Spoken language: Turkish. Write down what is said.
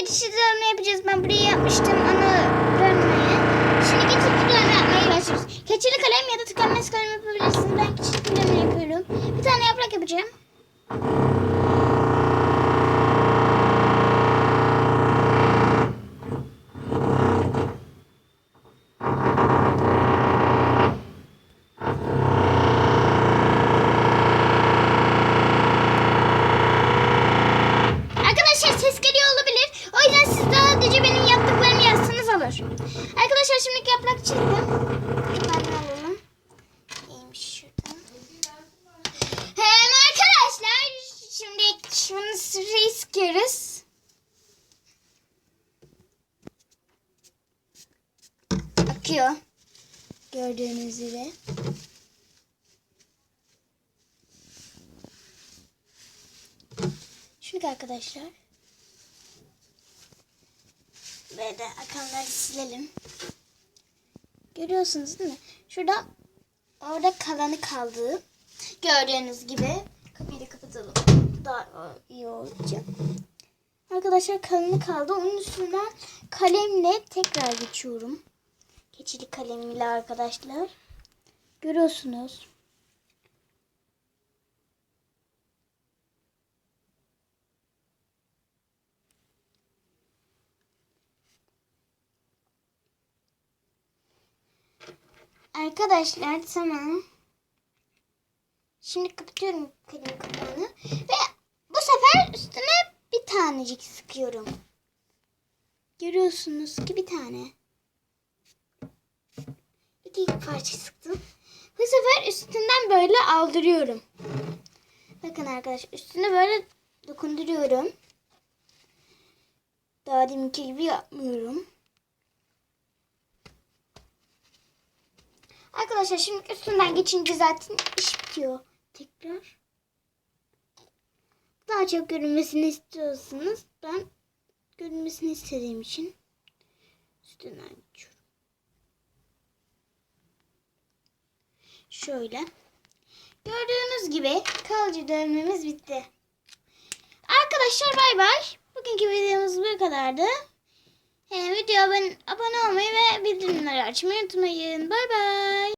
geçici dövme yapacağız. Ben burayı yapmıştım onu dönmeye. Şimdi geçici dövme yapmaya başlıyoruz. Keçeli kalem ya da tıkanmaz kalem yapabilirsiniz. Ben keçeli dövme yapıyorum. Bir tane yaprak yapacağım. Arkadaşlar şimdi yaprak çizdim. Ben alalım. Neymiş şuradan. Hem arkadaşlar şimdi şunu sırayı sıkıyoruz. Akıyor. Gördüğünüz gibi. Şimdi arkadaşlar. Ve de akanları silelim. Görüyorsunuz değil mi? Şurada orada kalanı kaldı. Gördüğünüz gibi. Kapıyı da kapatalım. Daha iyi olacak. Arkadaşlar kalanı kaldı. Onun üstünden kalemle tekrar geçiyorum. Keçili kalemiyle arkadaşlar. Görüyorsunuz. Arkadaşlar tamam. Şimdi kapatıyorum kalem kapağını. Ve bu sefer üstüne bir tanecik sıkıyorum. Görüyorsunuz ki bir tane. İki parça sıktım. Bu sefer üstünden böyle aldırıyorum. Bakın arkadaşlar üstüne böyle dokunduruyorum. Daha deminki gibi yapmıyorum. Arkadaşlar şimdi üstünden geçince zaten iş bitiyor. Tekrar. Daha çok görünmesini istiyorsanız ben görünmesini istediğim için üstünden geçiyorum. Şöyle. Gördüğünüz gibi kalıcı dövmemiz bitti. Arkadaşlar bay bay. Bugünkü videomuz bu kadardı. Ee, videoya abone, abone olmayı ve bildirimleri açmayı unutmayın. Bay bay.